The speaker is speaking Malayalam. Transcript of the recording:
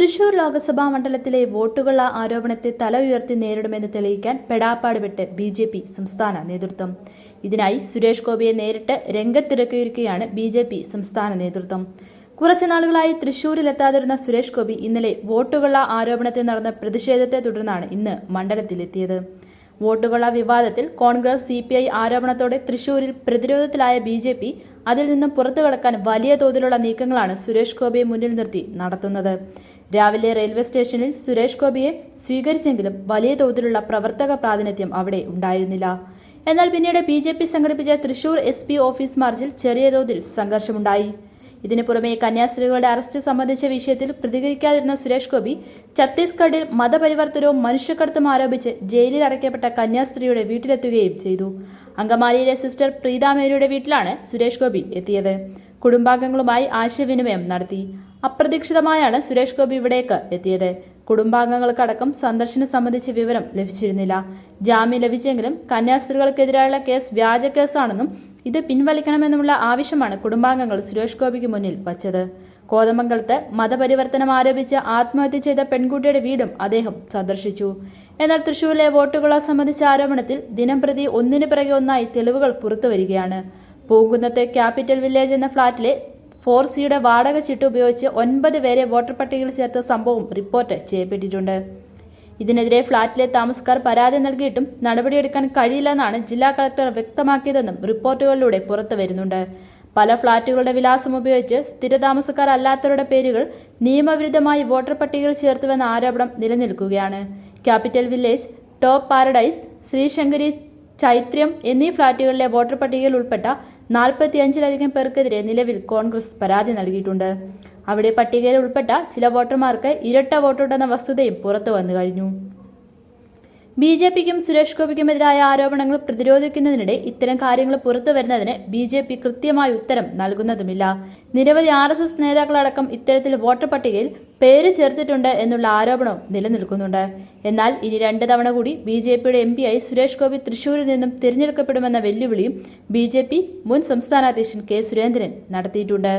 തൃശൂർ ലോക്സഭാ മണ്ഡലത്തിലെ വോട്ടുകളുള്ള ആരോപണത്തെ തല ഉയർത്തി നേരിടുമെന്ന് തെളിയിക്കാൻ പെടാപ്പാട് വിട്ട് ബി ജെ പി സംസ്ഥാന നേതൃത്വം. ഇതിനായി സുരേഷ് ഗോപിയെ നേരിട്ട് രംഗത്തിറക്കിയിരിക്കുകയാണ് ബി ജെ പി സംസ്ഥാന നേതൃത്വം. കുറച്ചു നാളുകളായി തൃശൂരിലെത്താതിരുന്ന സുരേഷ് ഗോപി ഇന്നലെ വോട്ടുകളുള്ള ആരോപണത്തിൽ നടന്ന പ്രതിഷേധത്തെ തുടർന്നാണ് ഇന്ന് മണ്ഡലത്തിലെത്തിയത്. വോട്ടുകൊള്ള വിവാദത്തിൽ കോൺഗ്രസ് സി പി ഐ ആരോപണത്തോടെ തൃശൂരിൽ പ്രതിരോധത്തിലായ ബി ജെ പി അതിൽ നിന്നും പുറത്തു കടക്കാൻ വലിയ തോതിലുള്ള നീക്കങ്ങളാണ് സുരേഷ് ഗോപിയെ മുന്നിൽ നിർത്തി നടത്തുന്നത്. രാവിലെ റെയിൽവേ സ്റ്റേഷനിൽ സുരേഷ് ഗോപിയെ സ്വീകരിച്ചെങ്കിലും വലിയ തോതിലുള്ള പ്രവർത്തക പ്രാതിനിധ്യം അവിടെ ഉണ്ടായിരുന്നില്ല. എന്നാൽ പിന്നീട് ബി ജെ പി സംഘടിപ്പിച്ച തൃശൂർ എസ് പി ഓഫീസ് മാർച്ചിൽ ചെറിയ തോതിൽ സംഘർഷമുണ്ടായി. ഇതിനു പുറമെ കന്യാസ്ത്രീകളുടെ അറസ്റ്റ് സംബന്ധിച്ച വിഷയത്തിൽ പ്രതികരിക്കാതിരുന്ന സുരേഷ് ഗോപി ഛത്തീസ്ഗഡിൽ മതപരിവർത്തനവും മനുഷ്യക്കടത്തും ആരോപിച്ച് ജയിലിൽ അടയ്ക്കപ്പെട്ട കന്യാസ്ത്രീയുടെ വീട്ടിലെത്തുകയും ചെയ്തു. അങ്കമാലിയിലെ സിസ്റ്റർ പ്രീതാമേരിയുടെ വീട്ടിലാണ് സുരേഷ് ഗോപി എത്തിയത്. കുടുംബാംഗങ്ങളുമായി ആശയവിനിമയം നടത്തി. അപ്രതീക്ഷിതമായാണ് സുരേഷ് ഗോപി ഇവിടേക്ക് എത്തിയത്. കുടുംബാംഗങ്ങൾക്കടക്കം സന്ദർശനം സംബന്ധിച്ച വിവരം ലഭിച്ചിരുന്നില്ല. ജാമ്യം ലഭിച്ചെങ്കിലും കന്യാസ്ത്രീകൾക്കെതിരായുള്ള കേസ് വ്യാജ കേസാണെന്നും ഇത് പിൻവലിക്കണമെന്നുമുള്ള ആവശ്യമാണ് കുടുംബാംഗങ്ങൾ സുരേഷ് ഗോപിക്ക് മുന്നിൽ വച്ചത്. കോതമംഗലത്ത് മതപരിവർത്തനം ആരോപിച്ച് ആത്മഹത്യ ചെയ്ത പെൺകുട്ടിയുടെ വീടും അദ്ദേഹം സന്ദർശിച്ചു. എന്നാൽ തൃശൂരിലെ വോട്ടുകളെ സംബന്ധിച്ച ആരോപണത്തിൽ ദിനംപ്രതി ഒന്നിനു പിറകെ ഒന്നായി തെളിവുകൾ പുറത്തുവരികയാണ്. പൂങ്കുന്നത്തെ ക്യാപിറ്റൽ വില്ലേജ് എന്ന ഫ്ളാറ്റിലെ ഫോർ സിയുടെ വാടക ചിട്ട് ഉപയോഗിച്ച് ഒൻപത് പേരെ വോട്ടർ പട്ടികയിൽ ചേർത്ത സംഭവം റിപ്പോർട്ട് ചെയ്യപ്പെട്ടിട്ടുണ്ട്. ഇതിനെതിരെ ഫ്ളാറ്റിലെ താമസക്കാർ പരാതി നൽകിയിട്ടും നടപടിയെടുക്കാൻ കഴിയില്ലെന്നാണ് ജില്ലാ കളക്ടർ വ്യക്തമാക്കിയതെന്നും റിപ്പോർട്ടുകളിലൂടെ പുറത്തു വരുന്നുണ്ട്. പല ഫ്ളാറ്റുകളുടെ വിലാസം ഉപയോഗിച്ച് സ്ഥിരതാമസക്കാർ അല്ലാത്തവരുടെ പേരുകൾ നിയമവിരുദ്ധമായി വോട്ടർ പട്ടികയിൽ ചേർത്തുവെന്ന ആരോപണം നിലനിൽക്കുകയാണ്. Capital village top paradise Sreeshankari Chaithram എന്നീ ഫ്ളാറ്റുകളിലെ വോട്ടർ പട്ടികയിൽ ഉൾപ്പെട്ട നാൽപ്പത്തിയഞ്ചിലധികം പേർക്കെതിരെ നിലവിൽ കോൺഗ്രസ് പരാതി നൽകിയിട്ടുണ്ട്. അവിടെ പട്ടികയിൽ ഉൾപ്പെട്ട ചില വോട്ടർമാർക്ക് ഇരട്ട വോട്ടുണ്ടെന്ന വസ്തുതയും പുറത്തു വന്നു കഴിഞ്ഞു. ബി ജെ പിക്കും സുരേഷ് ഗോപിക്കുമെതിരായ ആരോപണങ്ങൾ പ്രതിരോധിക്കുന്നതിനിടെ ഇത്തരം കാര്യങ്ങൾ പുറത്തു വരുന്നതിന് ബി ജെ പി കൃത്യമായ ഉത്തരം നൽകുന്നതുമില്ല. നിരവധി ആർ എസ് എസ് നേതാക്കളടക്കം ഇത്തരത്തിൽ വോട്ടർ പട്ടികയിൽ പേര് ചേർത്തിട്ടുണ്ട് എന്നുള്ള ആരോപണവും നിലനിൽക്കുന്നുണ്ട്. എന്നാൽ ഇനി രണ്ട് തവണ കൂടി ബി ജെ പിയുടെ എം പിയായി സുരേഷ് ഗോപി തൃശൂരിൽ നിന്നും തിരഞ്ഞെടുക്കപ്പെടുമെന്ന വെല്ലുവിളിയും ബി ജെ പി മുൻ സംസ്ഥാന അധ്യക്ഷൻ കെ സുരേന്ദ്രൻ നടത്തിയിട്ടുണ്ട്.